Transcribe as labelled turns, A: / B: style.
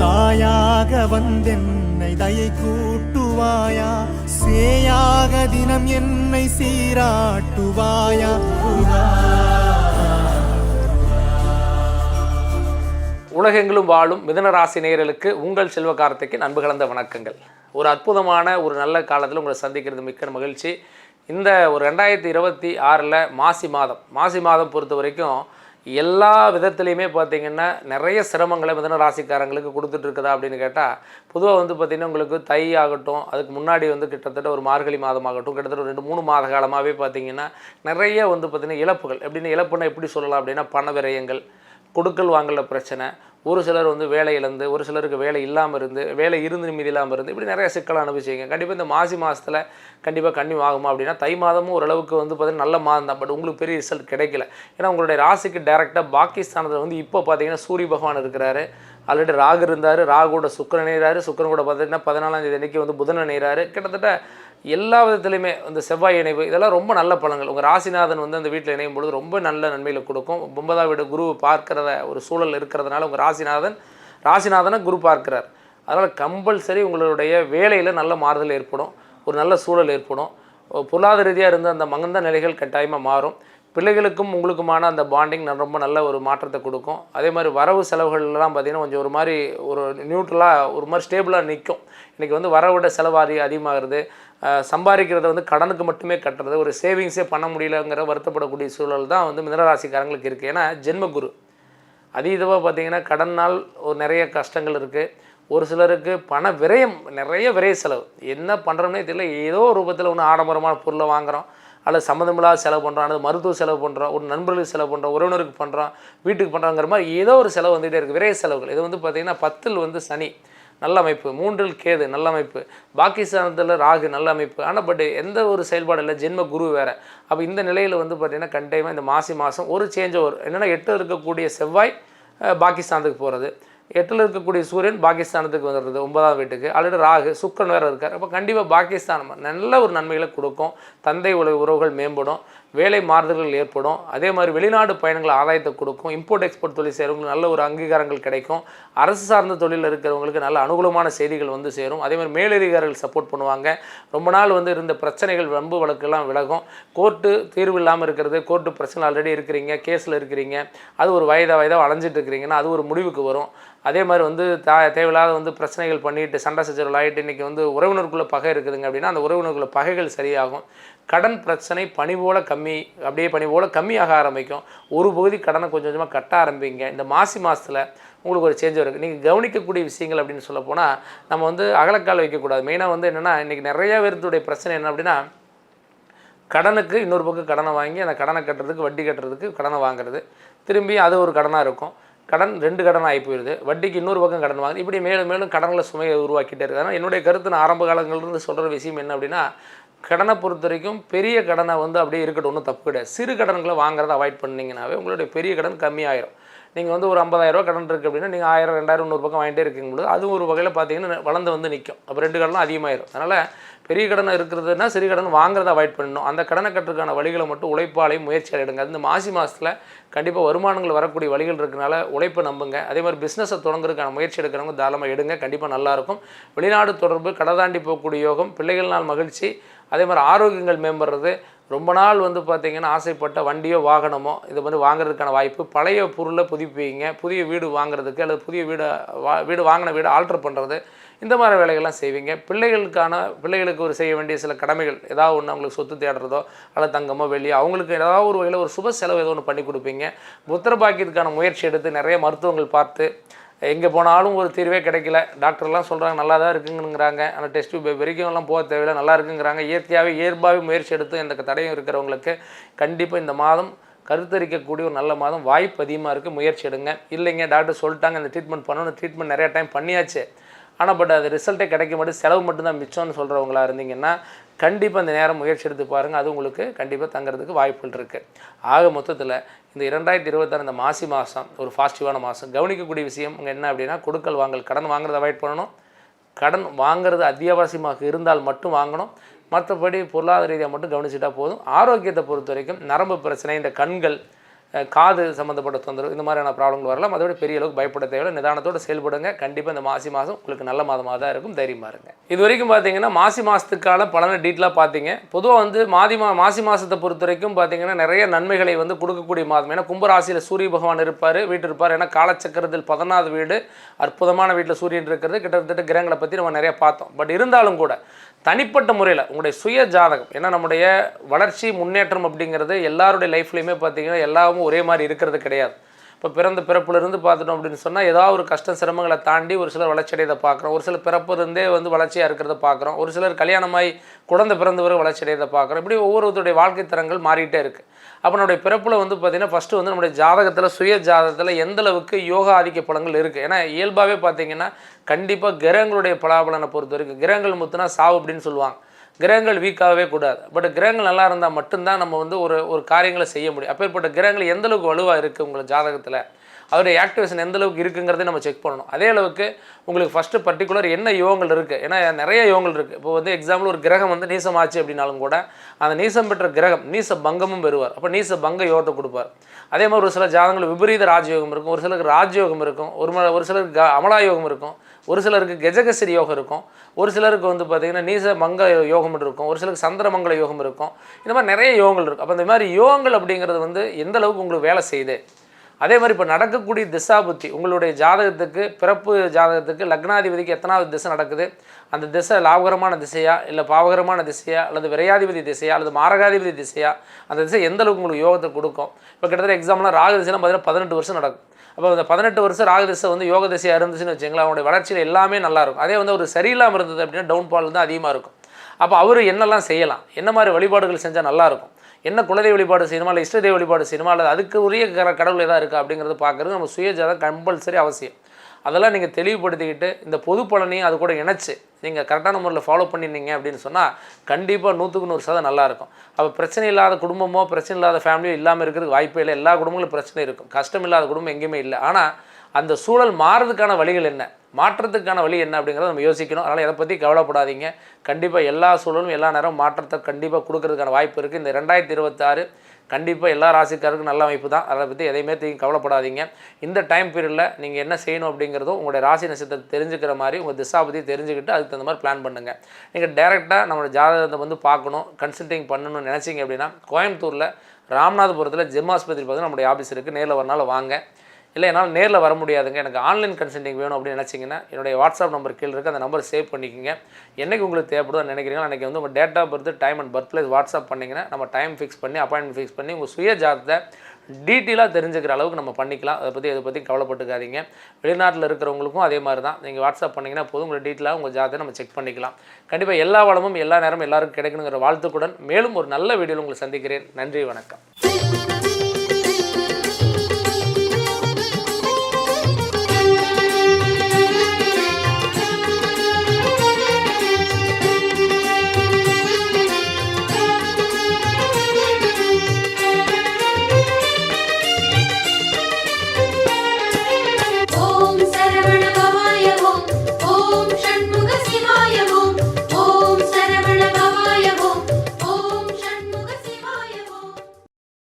A: தாயாக வந்தென்னை தயை கூட்டுவாயா? சேயாக தினம் என்னை சீராட்டுவாயா?
B: உலகெங்கிலும் வாழும் மிதனராசி நேயர்களுக்கு உங்கள் செல்வ கார்த்திக்கு அன்பு கலந்த வணக்கங்கள். ஒரு அற்புதமான ஒரு நல்ல காலத்தில் உங்களை சந்திக்கிறது மிக்க மகிழ்ச்சி. இந்த ஒரு ரெண்டாயிரத்தி இருபத்தி ஆறில் மாசி மாதம். மாசி மாதம் பொறுத்த வரைக்கும் எல்லா விதத்துலேயுமே பார்த்தீங்கன்னா நிறைய சிரமங்களை மிதன ராசிக்காரங்களுக்கு கொடுத்துட்ருக்குதா அப்படின்னு கேட்டால் பொதுவாக வந்து பார்த்திங்கன்னா உங்களுக்கு தை ஆகட்டும் அதுக்கு முன்னாடி வந்து கிட்டத்தட்ட ஒரு மார்கழி மாதம் ஆகட்டும் கிட்டத்தட்ட ஒரு ரெண்டு மூணு மாத காலமாகவே பார்த்தீங்கன்னா நிறைய வந்து பார்த்திங்கன்னா இழப்புகள். எப்படின்னு இழப்புன்னா எப்படி சொல்லலாம் அப்படின்னா பண விரயங்கள் கொடுக்கல் வாங்கல பிரச்சனை. ஒரு சிலர் வந்து வேலை இழந்து ஒரு சிலருக்கு வேலை இல்லாமல் இருந்து வேலை இருந்து நிம்மதி இல்லாமல் இருந்து இப்படி நிறைய சிக்கல் அனுபவிச்சிங்க கண்டிப்பாக இந்த மாசி மாதத்தில் கண்டிப்பாக கண்ணி ஆகுமா அப்படின்னா தை மாதமும் ஓரளவுக்கு வந்து பார்த்தீங்கன்னா நல்ல மாதம் தான். பட் உங்களுக்கு பெரிய ரிசல்ட் கிடைக்கல. ஏன்னா உங்களுடைய ராசிக்கு டேரெக்டாக பாகிஸ்தானத்தில் வந்து இப்போ பார்த்தீங்கன்னா சூரிய பகவான் இருக்கிறாரு. ஆல்ரெடி ராகு இருந்தார் ராகுவோட சுக்கரன் இணைகிறாரு சுக்கரன் கூட பார்த்தீங்கன்னா பதினாலாம் தேதி அன்னைக்கு வந்து புதன் இணைகிறாரு கிட்டத்தட்ட எல்லா விதத்துலையுமே இந்த செவ்வாய் இணைவு இதெல்லாம் ரொம்ப நல்ல பழங்கள் உங்கள் ராசிநாதன் வந்து அந்த வீட்டில் இணையும் பொழுது ரொம்ப நல்ல நன்மையில் கொடுக்கும். ஒன்பதாம் வீடு குரு பார்க்கிறத ஒரு சூழல் இருக்கிறதுனால உங்கள் ராசிநாதன் ராசிநாதனை குரு பார்க்கிறார். அதனால் கம்பல்சரி உங்களுடைய வேலையில் நல்ல மாறுதல் ஏற்படும். ஒரு நல்ல சூழல் ஏற்படும். பொருளாதார ரீதியாக இருந்த அந்த மகந்த நிலைகள் கட்டாயமாக மாறும். பிள்ளைகளுக்கும் உங்களுக்குமான அந்த பாண்டிங் ரொம்ப நல்ல ஒரு மாற்றத்தை கொடுக்கும். அதே மாதிரி வரவு செலவுகள்லாம் பார்த்திங்கன்னா கொஞ்சம் ஒரு மாதிரி ஒரு நியூட்ரலாக ஒரு மாதிரி ஸ்டேபிளாக நிற்கும் இன்றைக்கி வந்து வரவிட செலவு அதிக அதிகமாகிறது. சம்பாதிக்கிறத வந்து கடனுக்கு மட்டுமே கட்டுறது ஒரு சேவிங்ஸே பண்ண முடியலங்கிற வருத்தப்படக்கூடிய சூழல் தான் வந்து மிதனராசிக்காரங்களுக்கு இருக்குது ஏன்னா ஜென்மகுரு. அதீதமாக பார்த்தீங்கன்னா கடனால் ஒரு நிறைய கஷ்டங்கள் இருக்குது ஒரு சிலருக்கு பண விரயம் நிறைய விரைய செலவு. என்ன பண்ணுறோம்னே தெரியல. ஏதோ ஒரு ரூபத்தில் ஒன்று ஆடம்பரமான பொருளை வாங்குகிறோம் அல்லது சம்மந்தமில்லாத செலவு பண்ணுறோம் அல்லது மருத்துவ செலவு பண்ணுறோம் ஒரு நண்பர்களுக்கு செலவு பண்ணுறோம் உறவினருக்கு பண்ணுறோம் வீட்டுக்கு பண்ணுறோங்கிற மாதிரி ஏதோ ஒரு செலவு வந்துகிட்டே இருக்குது விரைய செலவுகள். இது வந்து பார்த்திங்கன்னா பத்தில் வந்து சனி. நல்ல அமைப்பு மூன்றில் கேது நல்ல அமைப்பு பாகிஸ்தானத்தில் ராகு நல்ல அமைப்பு ஆனால் பட் எந்த ஒரு செயல்பாடு இல்லை ஜென்ம குரு வேறு. அப்போ இந்த நிலையில் வந்து பார்த்திங்கன்னா கண்டிப்பாக இந்த மாசி மாதம் ஒரு சேஞ்ச் வரும் என்னென்னா எட்டு இருக்கக்கூடிய செவ்வாய் பாகிஸ்தானத்துக்கு போகிறது எட்டில் இருக்கக்கூடிய சூரியன் பாகிஸ்தானத்துக்கு வந்துடுறது ஒன்பதாம் வீட்டுக்கு. ஆல்ரெடி ராகு சுக்கரன் வேறு இருக்கார். அப்போ கண்டிப்பாக பாகிஸ்தான் நல்ல ஒரு நன்மைகளை கொடுக்கும். தந்தை உலக உறவுகள் மேம்படும். வேலை மாறுதல்கள் ஏற்படும். அதே மாதிரி வெளிநாடு பயணங்கள் ஆதாயத்தை கொடுக்கும். இம்போர்ட் எக்ஸ்போர்ட் தொழில் செய்கிறவங்களுக்கு நல்ல ஒரு அங்கீகாரங்கள் கிடைக்கும். அரசு சார்ந்த தொழிலில் இருக்கிறவங்களுக்கு நல்ல அனுகூலமான செய்திகள் வந்து சேரும். அதே மாதிரி மேலதிகாரிகள் சப்போர்ட் பண்ணுவாங்க. ரொம்ப நாள் வந்து இருந்த பிரச்சனைகள் வம்பு வழக்கெல்லாம் விலகும். கோர்ட்டு தீர்வு இல்லாமல் இருக்கிறது கோர்ட்டு பிரச்சனை ஆல்ரெடி இருக்கிறீங்க கேஸில் இருக்கிறீங்க. அது ஒரு வயதாக வயதாக வளைஞ்சிட்டு இருக்கிறீங்கன்னா அது ஒரு முடிவுக்கு வரும். அதே மாதிரி வந்து தா தேவையில்லாத வந்து பிரச்சனைகள் பண்ணிட்டு சண்டை சச்சரவு ஆகிட்டு இன்றைக்கி வந்து உறவினருக்குள்ளே பகை இருக்குதுங்க அப்படின்னா அந்த உறவினருக்குள்ள பகைகள் சரியாகும். கடன் பிரச்சனை பணி போல் கம்மி அப்படியே பணி போல் கம்மியாக ஆரம்பிக்கும். ஒரு பகுதி கடனை கொஞ்சம் கொஞ்சமாக கட்ட ஆரம்பிங்க. இந்த மாசி மாதத்தில் உங்களுக்கு ஒரு சேஞ்ச் இருக்குது நீங்கள் கவனிக்கக்கூடிய விஷயங்கள் அப்படின்னு சொல்ல போனால் நம்ம வந்து அகலக்கால் வைக்கக்கூடாது. மெயினாக வந்து என்னென்னா இன்றைக்கி நிறைய பேர்த்துடைய பிரச்சனை என்ன அப்படின்னா கடனுக்கு இன்னொரு பக்கம் கடனை வாங்கி அந்த கடனை கட்டுறதுக்கு வட்டி கட்டுறதுக்கு கடனை வாங்குறது. திரும்பி அது ஒரு கடனாக இருக்கும். கடன் ரெண்டு கடன் ஆகி போயிடுது வட்டிக்கு இன்னொரு பக்கம் கடன் வாங்குது இப்படி மேலும் மேலும் கடனில் சுமையை உருவாக்கிட்டே இருக்காங்க ஆனால் என்னுடைய கருத்து நான் ஆரம்ப காலங்கள்லேருந்து சொல்கிற விஷயம் என்ன அப்படின்னா கடனை பொறுத்த வரைக்கும் பெரிய கடனை வந்து அப்படியே இருக்கட்டும் ஒன்றும் தப்பு கிடையாது. சிறு கடன்களை வாங்குறதை அவாய்ட் பண்ணிங்கனாவே உங்களுடைய பெரிய கடன் கம்மியாயிரும். நீங்கள் வந்து ஒரு 50000 ரூபா கடன் இருக்குது அப்படின்னா நீங்கள் ஆயிரம் ரெண்டாயிரம் நூறு பக்கம் வாங்கிட்டே இருக்கும்போது அதுவும் ஒரு வகையில் பார்த்தீங்கன்னா வளர்ந்து வந்து நிற்கும் அப்போ ரெண்டு கடனும் அதிகமாயிரும். அதனால் பெரிய கடன் இருக்கிறதுனா சிறு கடன் வாங்குறத அவாய்ட் பண்ணணும். அந்த கடனை கட்டுறதுக்கான வழிகளை மட்டும் உழைப்பாலையும் முயற்சியால் எடுங்க இந்த மாசி மாதத்தில் கண்டிப்பாக வருமானங்கள் வரக்கூடிய வழிகள் இருக்கிறனால உழைப்பை நம்புங்க. அதே மாதிரி பிஸ்னஸை தொடங்குறதுக்கான முயற்சி எடுக்கிறவங்க தாராளமாக எடுங்க. கண்டிப்பாக நல்லாயிருக்கும் வெளிநாடு தொடர்பு கடை தாண்டி போகக்கூடிய யோகம் பிள்ளைகள் நாள் மகிழ்ச்சி அதே மாதிரி ஆரோக்கியங்கள் மேம்படுறது ரொம்ப நாள் வந்து பார்த்தீங்கன்னா ஆசைப்பட்ட வண்டியோ வாகனமோ இது மாதிரி வாங்குறதுக்கான வாய்ப்பு. பழைய பொருளை புதுப்பிங்க புதிய வீடு வாங்குறதுக்கு அல்லது புதிய வீடு வா வீடு வாங்கின வீடு ஆல்ட்ரு பண்ணுறது இந்த மாதிரி வேலைகள்லாம் செய்வீங்க. பிள்ளைகளுக்கான பிள்ளைகளுக்கு ஒரு செய்ய வேண்டிய சில கடமைகள் ஏதாவது ஒன்று அவங்களுக்கு சொத்து தேடுறதோ அல்லது தங்கமோ வெளியே அவங்களுக்கு ஏதாவது ஒரு வகையில் ஒரு சுப செலவு ஏதோ ஒன்று பண்ணி கொடுப்பீங்க. புத்திர பாக்கியத்துக்கான முயற்சி எடுத்து நிறைய மருத்துவங்கள் பார்த்து எங்கே போனாலும் ஒரு தீர்வே கிடைக்கல. டாக்டர்லாம் சொல்கிறாங்க நல்லா தான் இருக்குங்கிறாங்க. ஆனால் டெஸ்ட் வரைக்கும் எல்லாம் போக தேவையில்லை நல்லா இருக்குங்கிறாங்க. இயற்கையாகவே இயல்பாகவே முயற்சி எடுத்து எந்த தடையும் இருக்கிறவங்களுக்கு கண்டிப்பாக இந்த மாதம் கருத்தரிக்கக்கூடிய ஒரு நல்ல மாதம் வாய்ப்பு அதிகமாக இருக்குது முயற்சி எடுங்க. இல்லைங்க டாக்டர் சொல்லிட்டாங்க இந்த ட்ரீட்மெண்ட் பண்ணணும். ட்ரீட்மெண்ட் நிறையா டைம் பண்ணியாச்சு. ஆனால் பட் அது ரிசல்ட்டே கிடைக்க மாட்டேது செலவு மட்டும்தான் மிச்சம்னு சொல்கிறவங்களா இருந்தீங்கன்னா கண்டிப்பாக இந்த நேரம் முயற்சி எடுத்து பாருங்கள் அது உங்களுக்கு கண்டிப்பாக தங்குறதுக்கு வாய்ப்புகள் இருக்குது ஆக மொத்தத்தில் இந்த இரண்டாயிரத்தி இருபத்தாறு இந்த மாசி மாதம் ஒரு பாசிட்டிவான மாதம் கவனிக்கக்கூடிய விஷயம் இங்கே என்ன அப்படின்னா கொடுக்கல் வாங்கல் கடன் வாங்குறத அவாய்ட் பண்ணணும். கடன் வாங்குறது அத்தியாவசியமாக இருந்தால் மட்டும் வாங்கணும். மற்றபடி பொருளாதார ரீதியாக மட்டும் கவனிச்சிட்டா போதும். ஆரோக்கியத்தை பொறுத்த வரைக்கும் நரம்பு பிரச்சனை இந்த கண்கள் காது சம்மந்தப்பட்ட தொந்தரவு இந்த மாதிரியான ப்ராப்ளங்கள் வரலாம். அதோட பெரிய அளவுக்கு பயப்பட தேவையில்லை. நிதானத்தோடு செயல்படுங்க. கண்டிப்பாக இந்த மாசி மாதம் உங்களுக்கு நல்ல மாதமாக தான் இருக்கும். தைரியமாக இருங்க. இது வரைக்கும் பார்த்தீங்கன்னா மாசி மாதத்துக்கான பலனை டீட்டெயிலாக பார்த்தீங்க பொதுவாக வந்து மாதி மா மாசி மாதத்தை பொறுத்த வரைக்கும் பார்த்தீங்கன்னா நிறைய நன்மைகளை வந்து கொடுக்கக்கூடிய மாதம். ஏன்னா கும்பராசியில் சூரிய பகவான் இருப்பார் வீட்டு இருப்பார். ஏன்னா காலச்சக்கரத்தில் பதினாவது வீடு அற்புதமான வீட்டில் சூரியன் இருக்கிறது. கிட்டத்தட்ட கிரகங்களை பற்றி நம்ம நிறைய பார்த்தோம். பட் இருந்தாலும் கூட தனிப்பட்ட முறையில் உங்களுடைய சுய ஜாதகம் ஏன்னா நம்முடைய வளர்ச்சி முன்னேற்றம் அப்படிங்கிறது எல்லாருடைய லைஃப்லையுமே பார்த்தீங்கன்னா எல்லாமும் ஒரே மாதிரி இருக்கிறது கிடையாது. இப்போ பிறந்த பிறப்புலேருந்து பார்த்துட்டோம் அப்படின்னு சொன்னால் ஏதாவது ஒரு கஷ்ட சிரமங்களை தாண்டி ஒரு சிலர் வளர்ச்சி அடையதை பார்க்குறோம் ஒரு சிலர் பிறப்பிலிருந்தே வந்து வளர்ச்சியாக இருக்கிறத பார்க்குறோம் ஒரு சிலர் கல்யாணமாகி குழந்தை பிறந்தவரை வளர்ச்சி அடையதை பார்க்குறோம் இப்படி ஒவ்வொருத்தருடைய வாழ்க்கை தரங்கள் மாறிட்டே இருக்குது அப்போ நம்முடைய பிறப்பில் வந்து பார்த்திங்கன்னா ஃபஸ்ட்டு வந்து நம்முடைய ஜாதகத்தில் சுய ஜாதகத்தில் எந்த அளவுக்கு யோகா ஆதிக்க பலங்கள் இருக்குது ஏன்னா இயல்பாகவே பார்த்தீங்கன்னா கண்டிப்பாக கிரகங்களுடைய பலாபலனை பொறுத்த வரைக்கும் கிரகங்கள் முத்துனா சாவு அப்படின்னு சொல்லுவாங்க. கிரகங்கள் வீக்காகவே கூடாது. பட் கிரகங்கள் நல்லா இருந்தால் மட்டும்தான் நம்ம வந்து ஒரு ஒரு காரியங்களை செய்ய முடியும். அப்பேற்பட்ட கிரகங்கள் எந்தளவுக்கு வலுவாக இருக்குது உங்களை ஜாதகத்தில்? அதோடைய ஆக்டிவேஷன் எந்த அளவுக்கு இருக்குங்கிறதை நம்ம செக் பண்ணணும். அதே அளவுக்கு உங்களுக்கு ஃபஸ்ட்டு பர்டிகுலர் என்ன யோகங்கள் இருக்குது ஏன்னா நிறைய யோகங்கள் இருக்குது இப்போ வந்து எக்ஸாம்பிள் ஒரு கிரகம் வந்து நீசம் ஆச்சு அப்படின்னாலும் கூட அந்த நீசம் பெற்ற கிரகம் நீச பங்கமும் பெறுவார். அப்போ நீச பங்க யோகத்தை கொடுப்பார். அதே மாதிரி ஒரு சில ஜாதகங்கள் விபரீத ராஜயோகம் இருக்கும். ஒரு சிலருக்கு ராஜயோகம் இருக்கும். ஒரு ஒரு சிலருக்கு க அமலா யோகம் இருக்கும். ஒரு சிலருக்கு கெஜகசிரி யோகம் இருக்கும். ஒரு சிலருக்கு வந்து பார்த்திங்கன்னா நீச மங்க யோகம் இருக்கும். ஒரு சிலருக்கு சந்திரமங்கல யோகம் இருக்கும். இந்த மாதிரி நிறைய யோகங்கள் இருக்கும் அப்போ இந்த மாதிரி யோகங்கள் அப்படிங்கிறது வந்து எந்த அளவுக்கு உங்களுக்கு வேலை செய்யுது? அதே மாதிரி இப்போ நடக்கக்கூடிய திசா புத்தி உங்களுடைய ஜாதகத்துக்கு பிறப்பு ஜாதகத்துக்கு லக்னாதிபதிக்கு எத்தனாவது திசை நடக்குது? அந்த திசை லாபகரமான திசையா இல்லை பாவகரமான திசையா அல்லது விரையாதிபதி திசையா அல்லது மாரகாதிபதி திசையா? அந்த திசை எந்த அளவுக்கு உங்களுக்கு யோகத்தை கொடுக்கும்? இப்போ கிட்டத்தட்ட எக்ஸாம்பிளாக ராகு திசைலாம் பார்த்தீங்கன்னா பதினெட்டு வருஷம் நடக்கும். அப்போ அந்த பதினெட்டு வருஷம் ராகு திசை வந்து யோக திசையாக இருந்துச்சுன்னு வச்சுங்களேன் அவனுடைய வளர்ச்சியில் எல்லாமே நல்லா இருக்கும். அதே வந்து ஒரு சரியில்லாமல் இருந்தது அப்படின்னா டவுன்ஃபால் தான் அதிகமாக இருக்கும். அப்போ அவர் என்னெல்லாம் செய்யலாம்? என்ன மாதிரி வழிபாடுகள் செஞ்சால் நல்லாயிருக்கும் என்ன குலதெய்வ வழிபாடு செய்யணுமா இல்லை இஷ்டதெய்வ வழிபாடு செய்யணுமா அல்லது அதுக்கு உரிய கடவுள் எதாவது இருக்கா அப்படிங்கிறது பார்க்குறது நம்ம சுயஜாதம் கம்பல்சரி அவசியம். அதெல்லாம் நீங்கள் தெளிவுபடுத்திக்கிட்டு இந்த பொது பலனையும் அது கூட இணைச்சி நீங்கள் கரெக்டான முறையில் ஃபாலோ பண்ணிருந்தீங்க அப்படின்னு சொன்னால் கண்டிப்பாக நூற்றுக்கு நூறு சதம் நல்லா இருக்கும். அப்போ பிரச்சனை இல்லாத குடும்பமோ பிரச்சனை இல்லாத ஃபேமிலியோ இல்லாமல் இருக்கிறதுக்கு வாய்ப்பே இல்லை. எல்லா குடும்பங்களும் பிரச்சனை இருக்கும். கஷ்டம் இல்லாத குடும்பம் எங்கேயுமே இல்லை. ஆனால் அந்த சூழல் மாறுறதுக்கான வழிகள் என்ன? மாற்றத்துக்கான வழி என்ன அப்படிங்கிறத நம்ம யோசிக்கணும். அதனால் எதை பற்றி கவலைப்படாதீங்க. கண்டிப்பாக எல்லா சூழலும் எல்லா நேரம் மாற்றத்தை கண்டிப்பாக கொடுக்கறதுக்கான வாய்ப்பு இருக்குது இந்த ரெண்டாயிரத்தி இருபத்தாறு கண்டிப்பாக எல்லா ராசிக்காருக்கும் நல்ல அமைப்பு தான். அதை பற்றி எதையுமே தீ கவலைப்படாதீங்க. இந்த டைம் பீரியடில் நீங்கள் என்ன செய்யணும் அப்படிங்கிறதும் உங்களுடைய ராசி நட்சத்திரத்தை தெரிஞ்சுக்கிற மாதிரி உங்கள் திசா பற்றி தெரிஞ்சுக்கிட்டு அதுக்கு தகுந்த மாதிரி பிளான் பண்ணுங்கள் நீங்கள் டேரெக்டாக நம்மளோட ஜாதகத்தை வந்து பார்க்கணும் கன்சல்டிங் பண்ணணும்னு நினச்சிங்க அப்படின்னா கோயம்புத்தூரில் ராமநாதபுரத்தில் ஜெம் ஆஸ்பத்திரி பார்த்தீங்கன்னா நம்முடைய ஆஃபீஸ் இருக்குது நேரில் வரனால வாங்க. இல்லை என்னால் நேரில் வர முடியாதுங்க. எனக்கு ஆன்லைன் கன்சல்டிங் வேணும் அப்படின்னு நினச்சிங்கன்னா என்னுடைய வாட்ஸ்அப் நம்பர் கீழே இருக்குது அந்த நம்பர் சேவ் பண்ணிக்கோங்க. என்னைக்கு உங்களுக்கு தேவைப்படுதுன்னு நினைக்கிறீங்களோ அன்றைக்கி வந்து உங்கள் date of birth time and birth place WhatsApp பண்ணிங்கன்னா நம்ம டைம் ஃபிக்ஸ் பண்ணி அப்பாயின்மெண்ட் ஃபிக்ஸ் பண்ணி உங்கள் சுய ஜாதத்தை டீட்டெயிலாக தெரிஞ்சுக்கிற அளவுக்கு நம்ம பண்ணிக்கலாம். அதை பற்றி இதை பற்றி கவலைப்பட்டுக்காதீங்க. வெளிநாட்டில் இருக்கிறவங்களுக்கும் அதே மாதிரி தான் நீங்கள் வாட்ஸ்அப் பண்ணிங்கன்னா போதும். உங்களை டீட்டெயிலாக உங்கள் ஜாதத்தை நம்ம செக் பண்ணிக்கலாம். கண்டிப்பாக எல்லா வளமும் எல்லா நேரமும் எல்லாருக்கும் கிடைக்கணுங்கிற வாழ்த்துக்குடன் மேலும் ஒரு நல்ல வீடியோவில் உங்களை சந்திக்கிறேன். நன்றி வணக்கம்.